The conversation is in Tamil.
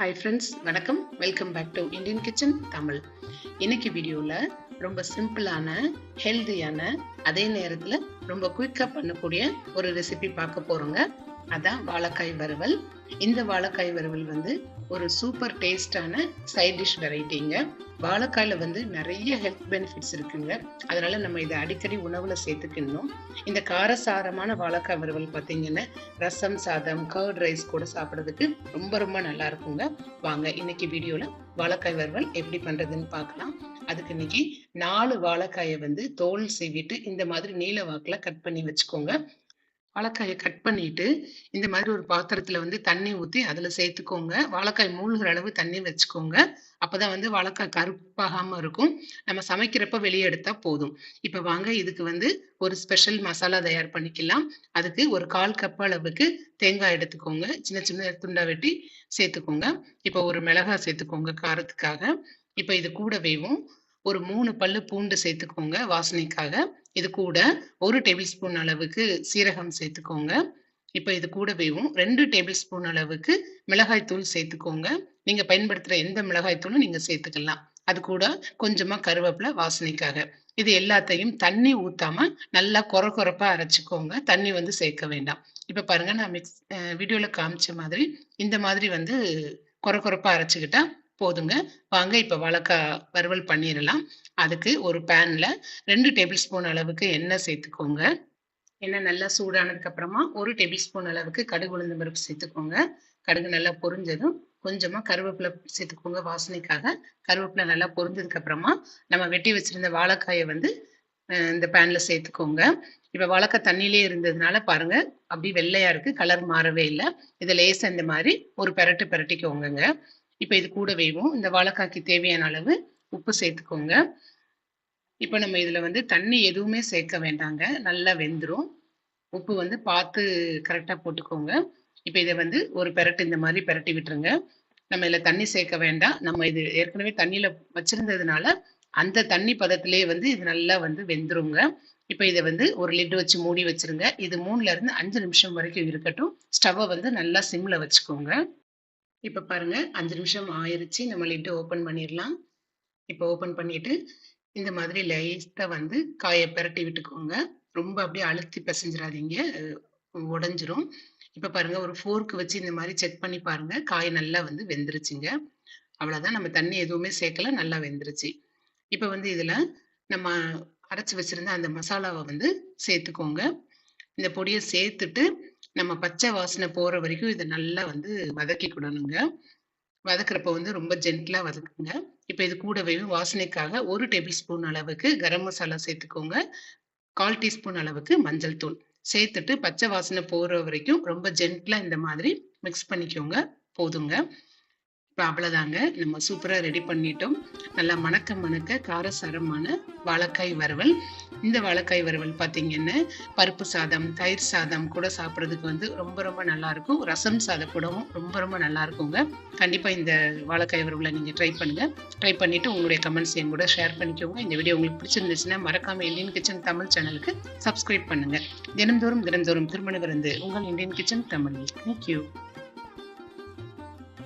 ஹாய் ஃப்ரெண்ட்ஸ் வணக்கம். Welcome back to Indian kitchen Tamil இன்னைக்கு வீடியோவில் ரொம்ப சிம்பிளான ஹெல்தியான அதே நேரத்தில் ரொம்ப குயிக்காக பண்ணக்கூடிய ஒரு ரெசிபி பார்க்க போகிறோங்க அதான் வாழைக்காய் வறுவல். இந்த வாழைக்காய் வறுவல் வந்து ஒரு சூப்பர் டேஸ்டான சைட் டிஷ் வெரைட்டிங்க வாழைக்காயில வந்து நிறைய ஹெல்த் பெனிஃபிட்ஸ் இருக்குங்க. அதனால நம்ம இதை அடிக்கடி உணவுல சேர்த்துக்கணும். இந்த காரசாரமான வாழைக்காய் வறுவல் பார்த்தீங்கன்னா ரசம் சாதம் கர்ட் ரைஸ் கூட சாப்பிட்றதுக்கு ரொம்ப ரொம்ப நல்லா இருக்குங்க. வாங்க இன்னைக்கு வீடியோல வாழைக்காய் வறுவல் எப்படி பண்றதுன்னு பார்க்கலாம். அதுக்கு இன்னைக்கு நாலு வாழைக்காயை வந்து தோல் சீவிட்டு இந்த மாதிரி நீல வாக்கில் கட் பண்ணி வச்சுக்கோங்க. வாழைக்காயை கட் பண்ணிட்டு இந்த மாதிரி ஒரு பாத்திரத்துல வந்து தண்ணி ஊற்றி அதில் சேர்த்துக்கோங்க. வாழைக்காய் மூழ்கிற அளவு தண்ணி வச்சுக்கோங்க. அப்பதான் வந்து வாழைக்காய் கருப்பாகாம இருக்கும். நம்ம சமைக்கிறப்ப வெளியே எடுத்தா போதும். இப்போ வாங்க இதுக்கு வந்து ஒரு ஸ்பெஷல் மசாலா தயார் பண்ணிக்கலாம். அதுக்கு ஒரு கால் கப் அளவுக்கு தேங்காய் எடுத்துக்கோங்க. சின்ன சின்ன துண்டா வெட்டி சேர்த்துக்கோங்க. இப்போ ஒரு மிளகாய் சேர்த்துக்கோங்க காரத்துக்காக. இப்போ இது கூடவேவும் ஒரு மூணு பல்லு பூண்டு சேர்த்துக்கோங்க வாசனைக்காக. இது கூட ஒரு டேபிள் ஸ்பூன் அளவுக்கு சீரகம் சேர்த்துக்கோங்க. இப்போ இது கூடவேவும் ரெண்டு டேபிள் ஸ்பூன் அளவுக்கு மிளகாய் தூள் சேர்த்துக்கோங்க. நீங்கள் பயன்படுத்துகிற எந்த மிளகாய் தூளும் நீங்கள் சேர்த்துக்கலாம். அது கூட கொஞ்சமாக கருவேப்பிலை வாசனைக்காக. இது எல்லாத்தையும் தண்ணி ஊற்றாம நல்லா கொர குறப்பாக அரைச்சிக்கோங்க. தண்ணி வந்து சேர்க்க வேண்டாம். இப்போ பாருங்க நான் மிக்ஸ் வீடியோவில் காமிச்ச மாதிரி இந்த மாதிரி வந்து கொர குறப்பாக அரைச்சிக்கிட்டால் போதுங்க. வாங்க இப்போ வாழைக்காய் வறுவல் பண்ணிடலாம் அதுக்கு ஒரு பேனில் ரெண்டு டேபிள் ஸ்பூன் அளவுக்கு எண்ணெய் சேர்த்துக்கோங்க. எண்ணெய் நல்லா சூடானதுக்கு அப்புறமா ஒரு டேபிள் ஸ்பூன் அளவுக்கு கடுகு உளுந்து பருப்பு சேர்த்துக்கோங்க. கடுகு நல்லா பொரிஞ்சதும் கொஞ்சமாக கருவேப்பிலை சேர்த்துக்கோங்க வாசனைக்காக. கருவேப்பிலை நல்லா பொரிஞ்சதுக்கு அப்புறமா நம்ம வெட்டி வச்சிருந்த வாழைக்காயை வந்து இந்த பேனில் சேர்த்துக்கோங்க. இப்போ வாழைக்காய் தண்ணியிலே இருந்ததுனால பாருங்க அப்படி வெள்ளையா இருக்கு கலர் மாறவே இல்லை. இதை லேசா இந்த மாதிரி ஒரு பெரட்டு பெரட்டிக்கோங்க இப்போ இது கூட வேவும். இந்த வாழைக்காய்க்கு தேவையான அளவு உப்பு சேர்த்துக்கோங்க. இப்போ நம்ம இதில் வந்து தண்ணி எதுவுமே சேர்க்க வேண்டாங்க. நல்லா வெந்துடும் உப்பு வந்து பார்த்து கரெக்டாக போட்டுக்கோங்க. இப்போ இதை வந்து ஒரு பெரட்டு இந்த மாதிரி பெரட்டி விட்டுருங்க. நம்ம இதில் தண்ணி சேர்க்க வேண்டாம். நம்ம இது ஏற்கனவே தண்ணியில் வச்சுருந்ததுனால அந்த தண்ணி பதத்திலே வந்து இது நல்லா வந்து வெந்துருங்க. இப்போ இதை வந்து ஒரு லிட் வச்சு மூடி வச்சிருங்க. இது மூணுலேருந்து அஞ்சு நிமிஷம் வரைக்கும் இருக்கட்டும். ஸ்டவ்வை வந்து நல்லா சிம்மில் வச்சுக்கோங்க. இப்போ பாருங்க அஞ்சு நிமிஷம் ஆயிருச்சு. நம்ம லிட்டு ஓப்பன் பண்ணிடலாம். இப்போ ஓப்பன் பண்ணிட்டு இந்த மாதிரி லைஸ்டா வந்து காயை பிரட்டி விட்டுக்கோங்க. ரொம்ப அப்படியே அழுத்தி பிசைஞ்சிடாதீங்க. உடஞ்சிரும். இப்போ பாருங்க ஒரு ஃபோர்க்கு வச்சு இந்த மாதிரி செக் பண்ணி பாருங்க. காய் நல்லா வந்து வெந்துருச்சுங்க. அவ்வளோதான் நம்ம தண்ணி எதுவுமே சேர்க்கல. நல்லா வெந்துருச்சு. இப்போ வந்து இதில் நம்ம அரைச்சி வச்சிருந்த அந்த மசாலாவை வந்து சேர்த்துக்கோங்க. இந்த பொடியை சேர்த்துட்டு நம்ம பச்சை வாசனை போற வரைக்கும் இதை நல்லா வந்து வதக்கிக்கிடணுங்க. வதக்குறப்ப வந்து ரொம்ப ஜென்டிலா வதக்குங்க. இப்போ இது கூடவே வாசனைக்காக ஒரு டேபிள் ஸ்பூன் அளவுக்கு கரம் மசாலா சேர்த்துக்கோங்க. கால் டீஸ்பூன் அளவுக்கு மஞ்சள் தூள். சேர்த்துட்டு பச்சை வாசனை போற வரைக்கும் ரொம்ப ஜென்டிலா இந்த மாதிரி மிக்ஸ் பண்ணிக்கோங்க. போதுங்க. இப்போ அவ்வளோதாங்க நம்ம சூப்பராக ரெடி பண்ணிட்டோம். நல்லா மணக்க மணக்க காரசாரமான வாழைக்காய் வறுவல். இந்த வாழைக்காய் வறுவல் பார்த்தீங்கன்னா பருப்பு சாதம் தயிர் சாதம் கூட சாப்பிட்றதுக்கு வந்து ரொம்ப ரொம்ப நல்லா இருக்கும். ரசம் சாதம் கூடவும் ரொம்ப ரொம்ப நல்லா இருக்குங்க. கண்டிப்பாக இந்த வாழைக்காய் வறுவலை நீங்கள் ட்ரை பண்ணுங்க. ட்ரை பண்ணிட்டு உங்களுடைய கமெண்ட்ஸ் என் கூட ஷேர் பண்ணிக்கோங்க. இந்த வீடியோ உங்களுக்கு பிடிச்சிருந்துச்சுன்னா மறக்காம இந்தியன் கிச்சன் தமிழ் சேனலுக்கு சப்ஸ்கிரைப் பண்ணுங்க. தினந்தோறும் தினந்தோறும் திருமண விருந்து உங்கள் இந்தியன் கிச்சன் தமிழ் தேங்க்யூ